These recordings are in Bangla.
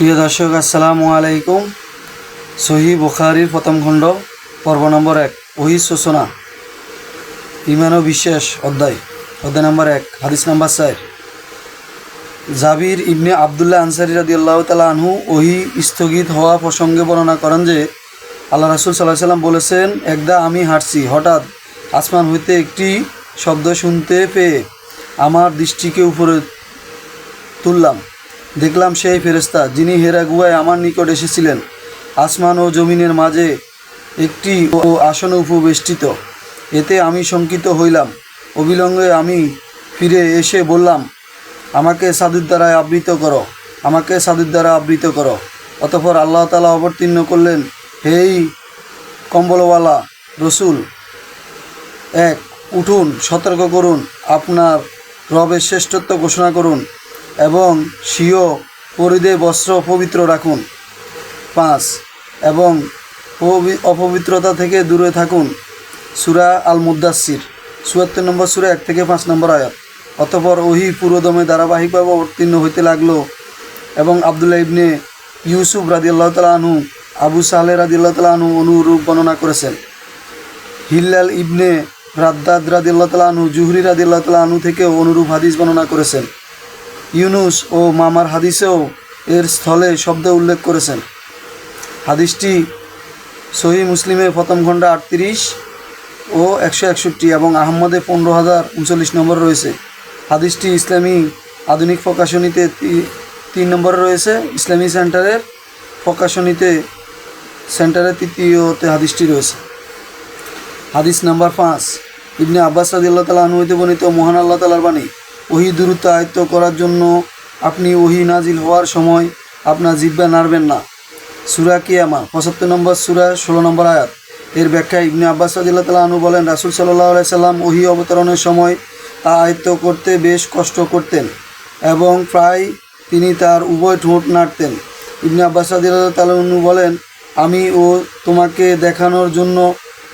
প্রিয় দর্শক, আসসালামু আলাইকুম। সহি বুখারির প্রথম খণ্ড, পর্ব নম্বর এক, ওহি সূচনা। ইমান ও বিশ্বাস অধ্যায় অধ্যায় নম্বর এক, হাদিস নাম্বার চার। জাবির ইবনে আবদুল্লাহ আনসারি রাদি আল্লাহ তালা আনহু ওহি স্থগিত হওয়া প্রসঙ্গে বর্ণনা করেন যে, আল্লাহ রাসুল সাল্লাহ সাল্লাম বলেছেন, একদা আমি হাঁটছি, হঠাৎ আসমান হইতে একটি শব্দ শুনতে পেয়ে আমার দৃষ্টিকে উপরে তুললাম। দেখলাম সেই ফেরেস্তা যিনি হেরা গুহায় আমার নিকট এসেছিলেন। আসমান ও জমিনের মাঝে একটি ও আসন উপবেষ্টিত। এতে আমি শঙ্কিত হইলাম। অবিলম্বে আমি ফিরে এসে বললাম, আমাকে সাধুর দ্বারা আবৃত করো, আমাকে সাধুর দ্বারা আবৃত করো। অতঃপর আল্লাহ তালা অবতীর্ণ করলেন, হেই কম্বলওয়ালা রসুল, এক, উঠুন, সতর্ক করুন, আপনার রবের শ্রেষ্ঠত্ব ঘোষণা করুন। এবং স্বীয় পরিদে বস্ত্র পবিত্র রাখুন। পাঁচ, এবং অপবিত্রতা থেকে দূরে থাকুন। সুরা আল মুদাসির চুয়াত্তর নম্বর সুরা এক থেকে পাঁচ নম্বর আয়াত। অতপর ওহি পুরোদমে ধারাবাহিকভাবে অবতীর্ণ হইতে লাগল এবং আবদুল্লাহ ইবনে ইউসুফ রাদিয়াল্লাহ তালা আনহু, আবু সালে রাদিয়াল্লাহ তালা আনহু অনুরূপ বর্ণনা করেছেন। হিল্লাল ইবনে রাদ্দাদ রাদিল্লাহ তালা আনহু, জুহরি রাদিল্লাহ তালা আনহু থেকে অনুরূপ হাদিস বর্ণনা করেছেন। ইউনুস ও মামার হাদিসেও এর স্থলে শব্দ উল্লেখ করেছেন। হাদিসটি সহি মুসলিমে প্রথম ঘণ্টা আটত্রিশ ও একশো একষট্টি এবং আহমদে পনেরো হাজার উনচল্লিশ নম্বর রয়েছে। হাদিসটি ইসলামী আধুনিক প্রকাশনীতে তিন নম্বরে রয়েছে। ইসলামী সেন্টারের প্রকাশনীতে সেন্টারের তৃতীয়তে হাদিসটি রয়েছে। হাদিস নাম্বার পাঁচ, ইবনে আব্বাস রাদিল্লাহ তালা আনুহিতে বর্ণিত মহান আল্লাহ তালার বাণী। ওহি দূরত্ব আয়ত্ত করার জন্য আপনি ওহি নাজিল হওয়ার সময় আপনার জিব্বা নাড়বেন না। সুরা কিয়ামা পঁচাত্তর নম্বর সুরা, ষোলো নম্বর আয়াত। এর ব্যাখ্যায় ইবনে আব্বাস তালা আনু বলেন, রাসুল সাল্লাহ সাল্লাম ওহি অবতরণের সময় তা আয়ত্ত করতে বেশ কষ্ট করতেন এবং প্রায় তিনি তার উভয় ঠোঁট নাড়তেন। ইবনে আব্বাস রাদিল্লাহ তালু বলেন, আমি ও তোমাকে দেখানোর জন্য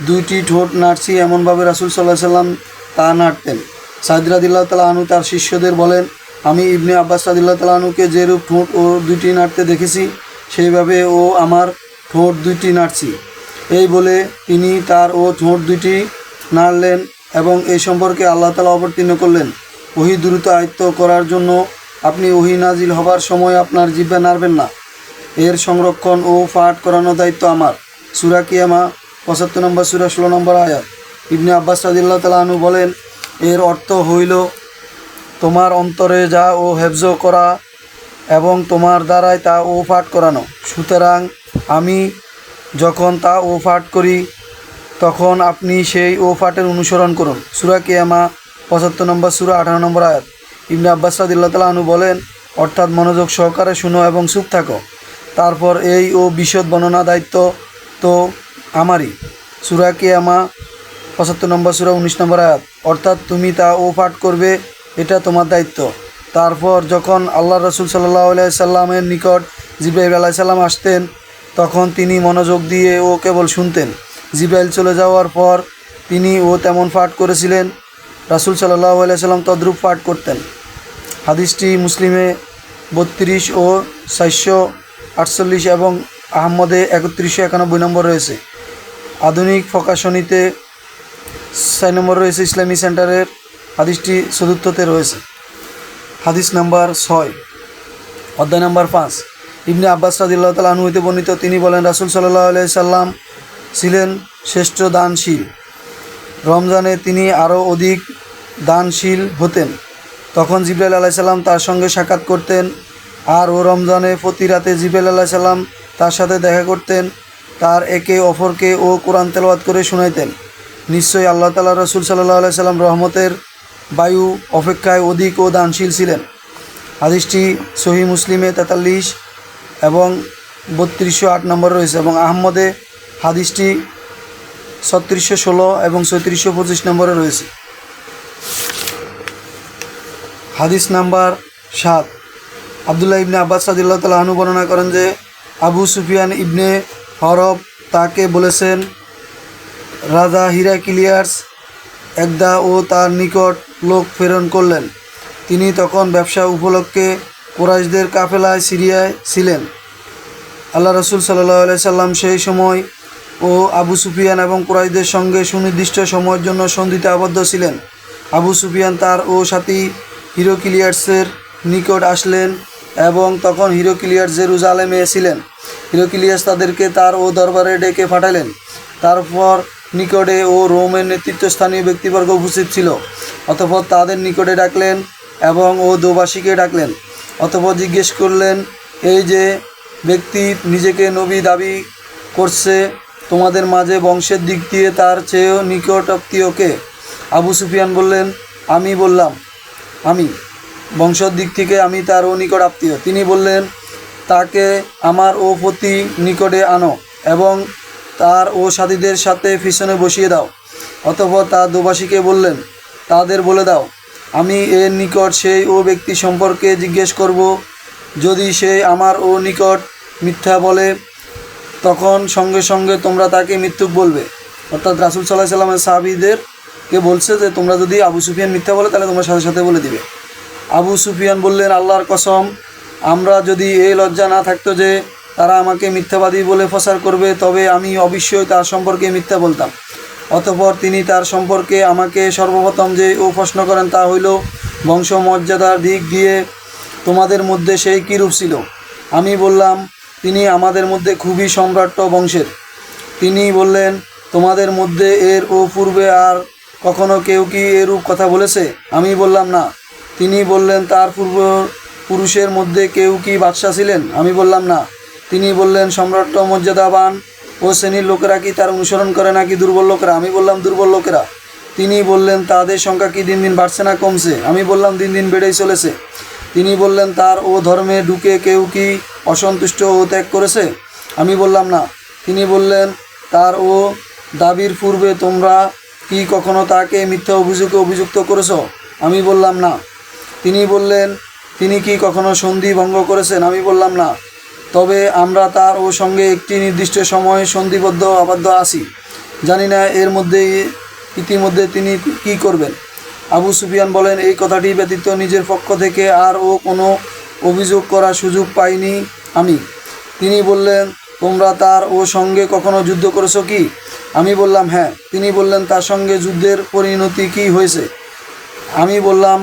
দুইটি ঠোঁট নাড়ছি, এমনভাবে রাসুল সাল্লাহ সাল্লাম তা নাড়তেন। সাইদ রাদিল্লাহ তালা আনু তার শিষ্যদের বলেন, আমি ইবনে আব্বাস রাদিল্লাহ তালা আনুকে যেরূপ ঠোঁট ও দুইটি নাড়তে দেখেছি, সেইভাবে ও আমার ঠোঁট দুইটি নাড়ছি। এই বলে তিনি তার ও ঠোঁট দুইটি নাড়লেন এবং এই সম্পর্কে আল্লাহ তালা অবতীর্ণ করলেন। ওহি দ্রুত আয়ত্ত করার জন্য আপনি ওহি নাজিল হবার সময় আপনার জিব্বা নাড়বেন না। এর সংরক্ষণ ও পাঠ করানোর দায়িত্ব আমার। সুরা কিয়ামা, পঁচাত্তর নম্বর সুরা ষোলো নম্বর আয়াত। ইবনে আব্বাস রাদিল্লাহ তালাহনু বলেন এর অর্থ হইল, তোমার অন্তরে যা ও হেফজ করা এবং তোমার দ্বারাই তা ও পাঠ করানো। সুতরাং আমি যখন তা ও পাঠ করি, তখন আপনি সেই ও পাঠের অনুসরণ করুন। সুরা কিয়ামা, পঁচাত্তর নম্বর সুরা, আঠারো নম্বর আয়াত। ইবনে আব্বাস রাদিল্লাহ তালাহনু বলেন, অর্থাৎ মনোযোগ সহকারে শুনো এবং চুপ থাকো। তারপর এই ও বিশদ বর্ণনা দায়িত্ব তো আমারই। সুরা কিয়ামা পঁচাত্তর নম্বর সুরা, উনিশ নম্বর আয়াত। অর্থাৎ তুমি তা ও পাঠ করবে, এটা তোমার দায়িত্ব। তারপর যখন আল্লাহ রসুল সাল্লাহ সাল্লামের নিকট জিব্রাইল আলাহ সাল্লাম আসতেন, তখন তিনি মনোযোগ দিয়ে ও কেবল শুনতেন। জিব্রাইল চলে যাওয়ার পর তিনি ও তেমন পাঠ করেছিলেন, রাসুল সাল্লাহ সাল্লাম তদ্রূপ পাঠ করতেন। হাদিসটি মুসলিমে বত্রিশ ও চারশো আটচল্লিশ এবং আহমদে একত্রিশশো একানব্বই নম্বর রয়েছে। আধুনিক প্রকাশনীতে ছয় নম্বর রয়েছে ইসলামী সেন্টারের, হাদিসটি চতুর্থতে রয়েছে। হাদিস নাম্বার ছয়, অধ্যায় নাম্বার পাঁচ। ইবনে আব্বাস রাদিল্লাহ তালা আনুহিতে বর্ণিত, তিনি বলেন, রাসুল সাল্লাহ আলাই সাল্লাম ছিলেন শ্রেষ্ঠ দানশীল। রমজানে তিনি আরও অধিক দানশীল হতেন। তখন জিব্রাইল আলাহ সাল্লাম তার সঙ্গে সাক্ষাৎ করতেন আর ও রমজানে প্রতি রাতে জিব্রাইল আলাহ সাল্লাম তার সাথে দেখা করতেন, তার একে অপরকে ও কোরআন তেলাওয়াত করে শুনাইতেন। নিশ্চয়ই আল্লাহ তালা রসুল সাল্লাহ সাল্লাম রহমতের বায়ু অপেক্ষায় অধিক ও দানশীল ছিলেন। হাদিসটি সহি মুসলিমে তেতাল্লিশ এবং বত্রিশশো আট নম্বর রয়েছে এবং আহমদে হাদিসটি ছত্রিশশো ষোলো এবং ছত্রিশশো পঁচিশ নম্বরে রয়েছে। হাদিস নাম্বার সাত। আবদুল্লাহ ইবনে আব্বাস সাদিল্লাহ তালাহানু বর্ণনা করেন যে, আবু সুফিয়ান ইবনে হরব তাকে বলেছেন রাজা হিরাকিলিয়ার্স একদা ও তার নিকট লোক প্রেরণ করলেন। তিনি তখন ব্যবসা উপলক্ষে কোরাইশদের কাফেলায় সিরিয়ায় ছিলেন। আল্লাহ রসুল সাল্লাহ সাল্লাম সেই সময় ও আবু সুফিয়ান এবং কুরাইদের সঙ্গে সুনির্দিষ্ট সময়ের জন্য সন্ধিতে আবদ্ধ ছিলেন। আবু সুফিয়ান তার ও সাথী হিরোকিলিয়ার্সের নিকট আসলেন এবং তখন হিরোকিলিয়ার্স জেরুজালেমে ছিলেন। হিরোকিলিয়াস তাদেরকে তার ও দরবারে ডেকে পাঠালেন। তারপর নিকটে ও রোমের নেতৃত্বস্থানীয় ব্যক্তিবর্গ উপস্থিত ছিল। অতঃপর তাদের নিকটে ডাকলেন এবং ও দোবাসীকে ডাকলেন। অতঃপর জিজ্ঞেস করলেন, এই যে ব্যক্তি নিজেকে নবী দাবি করছে, তোমাদের মাঝে বংশের দিক দিয়ে তার চেয়েও নিকটাত্মীয়কে আবু সুফিয়ান বললেন, আমি বললাম, আমি। বংশের দিক থেকে আমি তার ও নিকট আত্মীয়। তিনি বললেন, তাকে আমার ও প্রতি নিকটে আনো এবং তার ও সাথীদের সাথে পিছনে বসিয়ে দাও। অতঃপর তার দোবাসীকে বললেন, তাদের বলে দাও, আমি এর নিকট সেই ও ব্যক্তি সম্পর্কে জিজ্ঞেস করব। যদি সে আমার ও নিকট মিথ্যা বলে, তখন সঙ্গে সঙ্গে তোমরা তাকে মৃত্যুক বলবে। অর্থাৎ রাসুল সাল্লাহ সাল্লামের সাহাবিদেরকে বলছে যে, তোমরা যদি আবু সুফিয়ান মিথ্যা বলে, তাহলে তোমরা সাথে সাথে বলে দিবে। আবু সুফিয়ান বললেন, আল্লাহর কসম, আমরা যদি এই লজ্জা না থাকতো যে তারা আমাকে মিথ্যাবাদী বলে প্রচার করবে, তবে আমি অবশ্যই তার সম্পর্কে মিথ্যা বলতাম। অতঃপর তিনি তার সম্পর্কে আমাকে সর্বপ্রথম যে ও প্রশ্ন করেন তা হইল, বংশমর্যাদার দিক দিয়ে তোমাদের মধ্যে সেই কীরূপ ছিল? আমি বললাম, তিনি আমাদের মধ্যে খুবই সম্রাট্য বংশের। তিনি বললেন, তোমাদের মধ্যে এর ও পূর্বে আর কখনো কেউ কি এরূপ কথা বলেছে? আমি বললাম, না। তিনি বললেন, তার পূর্ব পুরুষের মধ্যে কেউ কি বাদশা ছিলেন? আমি বললাম, না। তিনি বললেন সম্রাট্য মর্যাদাবান ও শ্রেণির লোকেরা কি তার অনুসরণ করে নাকি দুর্বল লোকেরা? আমি বললাম, দুর্বল লোকেরা। তিনি বললেন, তাদের সংখ্যা কি দিন দিন বাড়ছে না কমছে? আমি বললাম, দিন দিন বেড়েই চলেছে। তিনি বললেন, তার ও ধর্মে ঢুকে কেউ কি অসন্তুষ্ট ও ত্যাগ করেছে? আমি বললাম, না। তিনি বললেন, তার ও দাবির পূর্বে তোমরা কি কখনো তাকে মিথ্যা অভিযোগে অভিযুক্ত করেছ? আমি বললাম, না। তিনি বললেন, তিনি কি কখনো সন্ধি ভঙ্গ করেছেন? আমি বললাম, না। তবে আমরা তার ও সঙ্গে একটি নির্দিষ্ট সময়ে সন্ধিবদ্ধ আবদ্ধ আছি। জানি না এর মধ্যে ইতিমধ্যে তিনি কি করবেন। আবু সুফিয়ান বলেন, এই কথাটি ব্যতীত নিজের পক্ষ থেকে আর ও কোনো অভিযোগ করার সুযোগ পাইনি আমি। তিনি বললেন, তোমরা তার ও সঙ্গে কখনো যুদ্ধ করেছ কি? আমি বললাম হ্যাঁ। তিনি বললেন, তার সঙ্গে যুদ্ধের পরিণতি কি হয়েছে? আমি বললাম,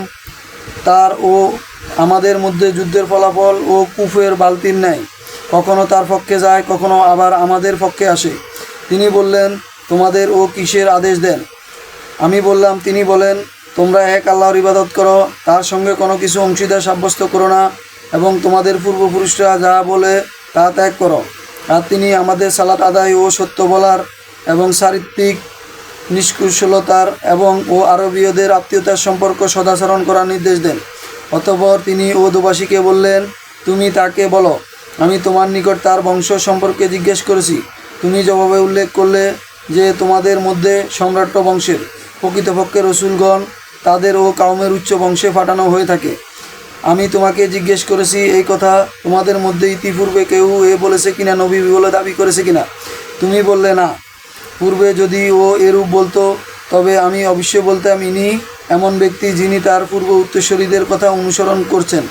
তার ও আমাদের মধ্যে যুদ্ধের ফলাফল ও কুফের বালতির ন্যায় কখনো তার পক্ষে যায়, কখনো আবার আমাদের পক্ষে আসে। তিনি বললেন, তোমাদের ও কিসের আদেশ দেন? আমি বললাম, তিনি বলেন, তোমরা এক আল্লাহর ইবাদত করো, তার সঙ্গে কোনো কিছু অংশীদার সাব্যস্ত করো না, এবং তোমাদের পূর্বপুরুষরা যা বলে, তা ত্যাগ করো। আর তিনি আমাদের সালাত আদায় ও সত্য বলার এবং চারিত্রিক নিষ্কুশলতার এবং ও আরবীয়দের আত্মীয়তার সম্পর্ক সদাচরণ করার নির্দেশ দেন। অতপর তিনি ও দুবাসীকে বললেন, তুমি তাকে বলো আমি তোমার নিকট তার বংশ সম্পর্কে জিজ্ঞেস করেছি। তুমি জবাবে উল্লেখ করলে যে তোমাদের মধ্যে সম্রাট্য বংশের প্রকৃতপক্ষে রসুলগণ তাদের ও কাউমের উচ্চ বংশে পাঠানো হয়ে থাকে। আমি তোমাকে জিজ্ঞেস করেছি, এই কথা তোমাদের মধ্যে ইতিপূর্বে কেউ এ বলেছে কিনা, নবী বলে দাবি করেছে কিনা? তুমি বললে, না। পূর্বে যদি ও এরূপ বলতো, তবে আমি অবশ্যই বলতাম, ইনি এমন ব্যক্তি যিনি তার পূর্ব উত্তরসূরিদের কথা অনুসরণ করছেন।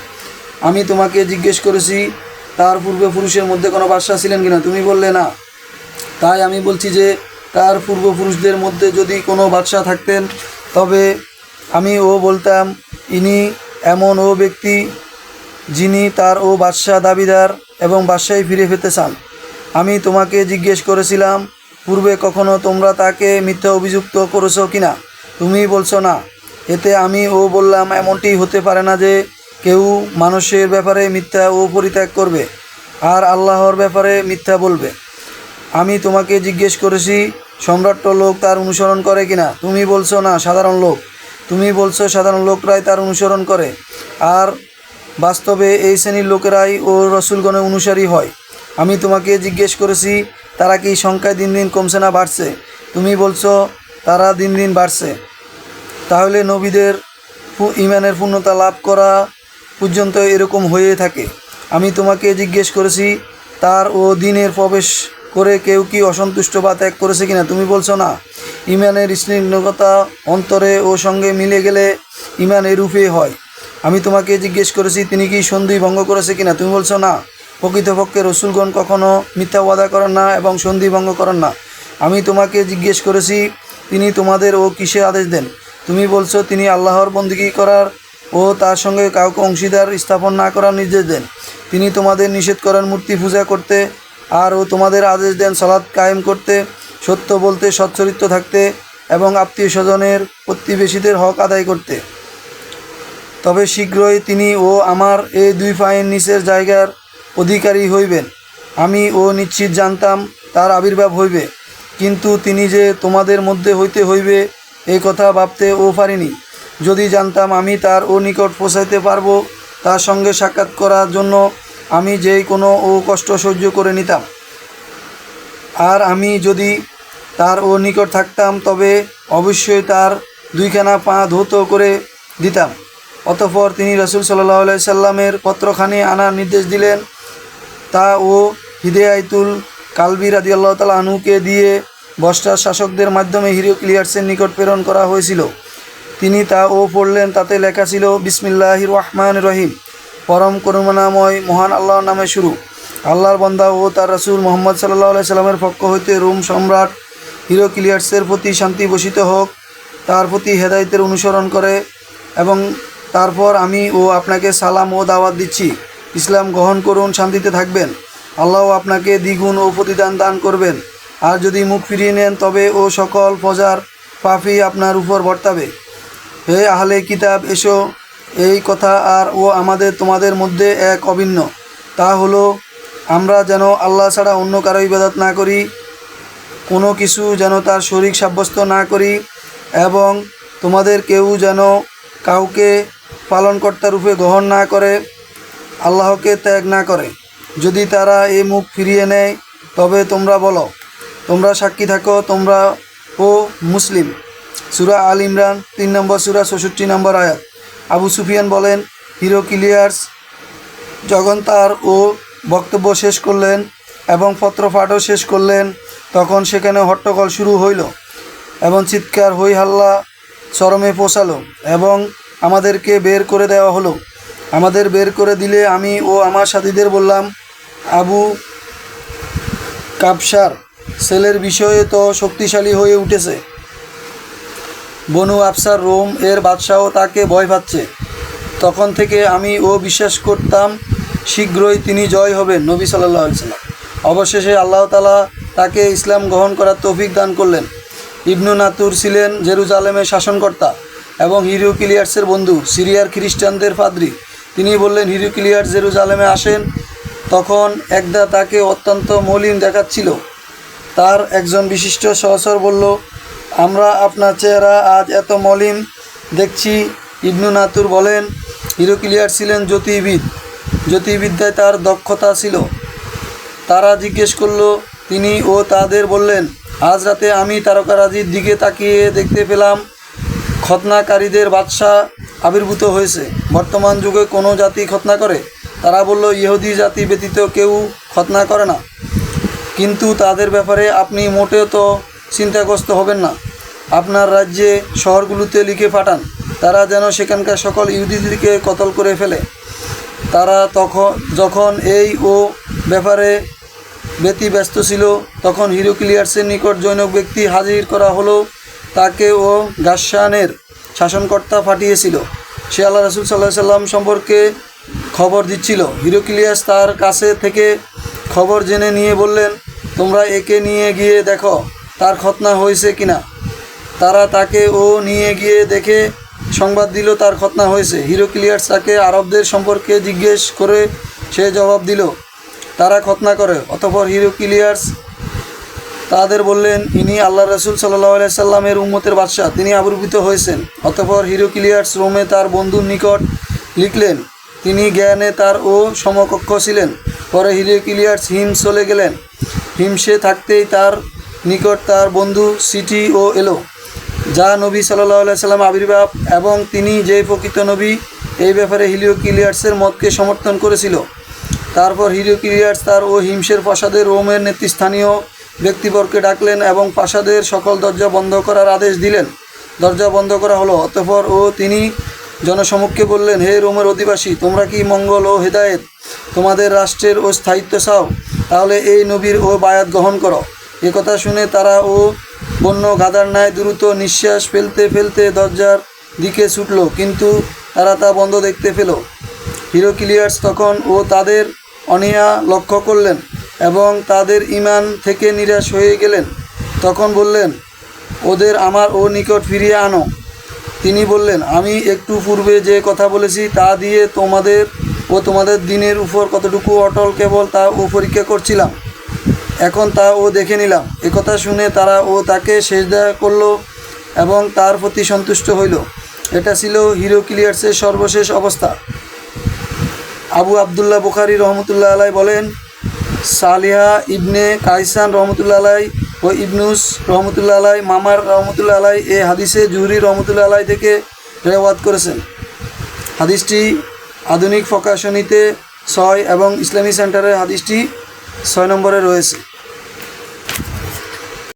আমি তোমাকে জিজ্ঞেস করেছি তার পূর্বে পুরুষের মধ্যে কোনো বাদশা ছিলেন কিনা? তুমি বললে না। তাই আমি বলছি যে, তার পূর্বপুরুষদের মধ্যে যদি কোনো বাদশা থাকতেন, তবে আমি ও বলতাম, ইনি এমন ও ব্যক্তি যিনি তার ও বাদশাহ দাবিদার এবং বাদশাহী ফিরে পেতে চান। আমি তোমাকে জিজ্ঞেস করেছিলাম, পূর্বে কখনো তোমরা তাকে মিথ্যা অভিযুক্ত করেছ কিনা? তুমি বলছো না। এতে আমি ও বললাম, এমনটি হতে পারে না যে কেউ মানুষের ব্যাপারে মিথ্যা ও পরিত্যাগ করবে আর আল্লাহর ব্যাপারে মিথ্যা বলবে। আমি তোমাকে জিজ্ঞেস করেছি সম্রাট্য লোক তার অনুসরণ করে কিনা? তুমি বলছো না, সাধারণ লোক। তুমি বলছো সাধারণ লোকরাই তার অনুসরণ করে। আর বাস্তবে এই শ্রেণির লোকেরাই ও রসুলগণের অনুসারী হয়। আমি তোমাকে জিজ্ঞেস করেছি, তারা কি সংখ্যায় দিন দিন কমছে না বাড়ছে? তুমি বলছো, তারা দিন দিন বাড়ছে। তাহলে নবীদের ইমানের পূর্ণতা লাভ করা পর্যন্ত এরকম হয়ে থাকে। আমি তোমাকে জিজ্ঞেস করেছি, তার ও দিনের প্রবেশ করে কেউ কি অসন্তুষ্ট বা ত্যাগ করেছে কিনা? তুমি বলছো না। ইমানের স্নিগ্ধতা অন্তরে ও সঙ্গে মিলে গেলে ইমান এরূপে হয়। আমি তোমাকে জিজ্ঞেস করেছি, তিনি কি সন্ধি ভঙ্গ করেছে কিনা? তুমি বলছো না। প্রকৃতপক্ষে রসুলগণ কখনো মিথ্যা ওয়াদা করেন না এবং সন্ধি ভঙ্গ করেন না। আমি তোমাকে জিজ্ঞেস করেছি, তিনি তোমাদের ও কিসে আদেশ দেন? তুমি বলছো, তিনি আল্লাহর বন্দিগি করার ও তার সঙ্গে কাউকে অংশীদার স্থাপন না করার নির্দেশ দেন। তিনি তোমাদের নিষেধ করেন মূর্তি পূজা করতে আর ও তোমাদের আদেশ দেন সালাদ কায়েম করতে, সত্য বলতে, সচ্চরিত্র থাকতে এবং আত্মীয় স্বজনের প্রতিবেশীদের হক আদায় করতে। তবে শীঘ্রই তিনি ও আমার এই দুই পায়ের নিচের জায়গার অধিকারী হইবেন। আমি ও নিশ্চিত জানতাম তার আবির্ভাব হইবে। কিন্তু তিনি যে তোমাদের মধ্যে হইতে হইবে এই কথা ভাবতে ও পারিনি। যদি জানতাম আমি তার ও নিকট পৌঁছাইতে পারব, তার সঙ্গে সাক্ষাৎ করার জন্য আমি যেই কোনো ও কষ্ট সহ্য করে নিতাম। আর আমি যদি তার ও নিকট থাকতাম, তবে অবশ্যই তার দুইখানা পা ধৌত করে দিতাম। অতঃপর তিনি রসুল সাল্লাহ সাল্লামের পত্রখানি আনার নির্দেশ দিলেন। তা ও হিদেয়াইতুল কালবি রাদি আল্লাহ তালা আনুকে দিয়ে বস্টার শাসকদের মাধ্যমে হিরো ক্লিয়ার্সের নিকট প্রেরণ করা হয়েছিল। তিনি তা ও পড়লেন, তাতে লেখা ছিল বিসমিল্লাহ রহমান রহিম। পরম করুণাময়, মহান আল্লাহর নামে শুরু। আল্লাহর বন্দা ও তার রসুল মোহাম্মদ সাল্লাহ সাল্লামের পক্ষ হইতে রোম সম্রাট হিরো ক্লিয়ার্সের প্রতি শান্তি বসিত হোক, তার প্রতি হেদায়তের অনুসরণ করে এবং তারপর আমি ও আপনাকে সালাম ও দাওয়াত দিচ্ছি। ইসলাম গ্রহণ করুন, শান্তিতে থাকবেন। আল্লাহ আপনাকে দ্বিগুণ ও প্রতিদান দান করবেন। আর যদি মুখ ফিরিয়ে নেন, তবে ও সকল প্রজার পাফি আপনার উপর বর্তাবে। হে আহলে কিতাব, এসো, এই কথা আর ও আমাদের, তোমাদের মধ্যে এক অভিন্ন। তা হলো, আমরা যেন আল্লাহ ছাড়া অন্য কারও ইবাদত না করি, কোনো কিছু যেন তার শরীর সাব্যস্ত না করি, এবং তোমাদের কেউ যেন কাউকে পালনকর্তা রূপে গ্রহণ না করে, আল্লাহকে ত্যাগ না করে। যদি তারা এ মুখ ফিরিয়ে নেয়, তবে তোমরা বলো, তোমরা সাক্ষী থাকো, তোমরা ও মুসলিম। সুরা আল ইমরান, তিন নম্বর সুরা ষষট্টি নম্বর আয়াত। আবু সুফিয়ান বলেন, হিরো ক্লিয়ার্স যখন তার ও বক্তব্য শেষ করলেন এবং পত্রপাঠও শেষ করলেন, তখন সেখানে হট্টগোল শুরু হইল এবং চিৎকার, হই হাল্লা, চরমে পৌঁছালো এবং আমাদেরকে বের করে দেওয়া হলো। আমাদের বের করে দিলে আমি ও আমার সাথীদের বললাম, আবু কাপসার সেলের বিষয়ে তো শক্তিশালী হয়ে উঠেছে। বনু আফসার রোম এর বাদশাহ তাকে ভয় পাচ্ছে। তখন থেকে আমি ও বিশ্বাস করতাম, শীঘ্রই তিনি জয় হবেন নবী সাল্লাহ সাল্লাম। অবশেষে আল্লাহ তালা তাকে ইসলাম গ্রহণ করার তৌফিক দান করলেন। ইবনু নাতুর ছিলেন জেরুজালেমের শাসনকর্তা এবং হিরুকিলিয়ার্সের বন্ধু, সিরিয়ার খ্রিস্টানদের পাদ্রি। তিনি বললেন হিরুকিলিয়ার্স জেরুজালেমে আসেন। তখন একদা তাকে অত্যন্ত মলিন দেখাচ্ছিল। তার একজন বিশিষ্ট সহসর বলল আমরা আপনার চেহারা আজ এত মলিন, দেখছি ইবনু নাতুর বলেন হিরোকিলিয়ার ছিলেন জ্যোতির্বিদ। জ্যোতির্বিদ্যায় তার দক্ষতা ছিল। তারা জিজ্ঞেস করল, তিনি ও তাদের বললেন, আজ রাতে আমি তারকারাজির দিকে তাকিয়ে দেখতে পেলাম খতনাকারীদের বাদশাহ আবির্ভূত হয়েছে। বর্তমান যুগে কোনো জাতি খতনা করে। তারা বলল, ইহুদি জাতি ব্যতীত কেউ খতনা করে না। কিন্তু তাদের ব্যাপারে আপনি মোটেও তো চিন্তাগ্রস্ত হবেন না। আপনার রাজ্যে শহরগুলোতে লিখে পাঠান। তারা যেন সেখানকার সকল ইহুদিদেরকে কতল করে ফেলে। তারা তখন, যখন এই ও ব্যাপারে ব্যতি ব্যস্ত ছিল, তখন হিরোক্লিয়ার্সের নিকট জৈনক ব্যক্তি হাজির করা হলো তাকে ও গাসানের শাসনকর্তা পাঠিয়েছিল। সে আল্লাহ রসুল সাল্লাহ সাল্লাম সম্পর্কে খবর দিচ্ছিল। হিরোক্লিয়াস তার কাছে থেকে খবর জেনে নিয়ে বললেন, তোমরা একে নিয়ে গিয়ে দেখো, তার খতনা হয়েছে কিনা? তারা তাকে ও নিয়ে গিয়ে দেখে সংবাদ দিল তার খতনা হয়েছে। হিরোক্লিয়ার্স তাকে আরবদের সম্পর্কে জিজ্ঞেস করে সে জবাব দিল, তারা খতনা করে। অতপর হিরোক্লিয়ার্স তাদের বললেন, ইনি আল্লাহ রসুল সাল্লাহ সাল্লামের উম্মতের বাদশাহ, তিনি আবির্ভূত হয়েছেন। অতপর হিরোক্লিয়ার্স রোমে তার বন্ধুর নিকট লিখলেন, তিনি জ্ঞানে তার ও সমকক্ষ ছিলেন। পরে হিরোক্লিয়ার্স হিম চলে গেলেন। হিমসে থাকতেই তার নিকট তার বন্ধু সিটি ও এলো। যা নবী সাল্লাহ সাল্লাম আবির্ভাব এবং তিনি যে প্রকৃত নবী, এই ব্যাপারে হিলিও কিলিয়ার্সের মতকে সমর্থন করেছিল। তারপর হিলিও কিলিয়ার্স তার ও হিমসের প্রাসাদের রোমের নেতৃস্থানীয় ব্যক্তিবর্গকে ডাকলেন এবং প্রাসাদের সকল দরজা বন্ধ করার আদেশ দিলেন। দরজা বন্ধ করা হলো, অতঃপর ও তিনি জনসমক্ষে বললেন, হে রোমের অধিবাসী, তোমরা কি মঙ্গল ও হেদায়েত তোমাদের রাষ্ট্রের ও স্থায়িত্ব চাও? তাহলে এই নবীর ও বায়াত গ্রহণ করো। এ কথা শুনে তারা ও বন্য গাদার ন্যায় দ্রুত নিঃশ্বাস ফেলতে ফেলতে দরজার দিকে ছুটল, কিন্তু তারা তা বন্ধ দেখতে পেল। হিরোকিলিয়ার্স তখন ও তাদের অনিয়া লক্ষ্য করলেন এবং তাদের ইমান থেকে নিরাশ হয়ে গেলেন। তখন বললেন, ওদের আমার ও নিকট ফিরিয়ে আনো। তিনি বললেন, আমি একটু পূর্বে যে কথা বলেছি তা দিয়ে তোমাদের ও তোমাদের দিনের উপর কতটুকু অটল কেবল তা ও পরীক্ষা করছিলাম। এখন তা ও দেখে নিলাম। একথা শুনে তারা ও তাকে শেষ সেজদা করল এবং তার প্রতি সন্তুষ্ট হইল। এটা ছিল হিরো ক্লিয়ার্সের সর্বশেষ অবস্থা। আবু আবদুল্লাহ বুখারি রহমতুল্লাহ আলাই বলেন, সালিহা ইবনে কাইসান রহমতুল্লাহ আলাই ও ইবনুস রহমতুল্লাহ আলাই, মামার রহমতুল্লাহ আলাই এ হাদিসে জুহরি রহমতুল্লাহ আলাই থেকে রেওয়াত করেছেন। হাদিসটি আধুনিক প্রকাশনীতে ছয় এবং ইসলামী সেন্টারে হাদিসটি ছয় নম্বরে রয়েছে।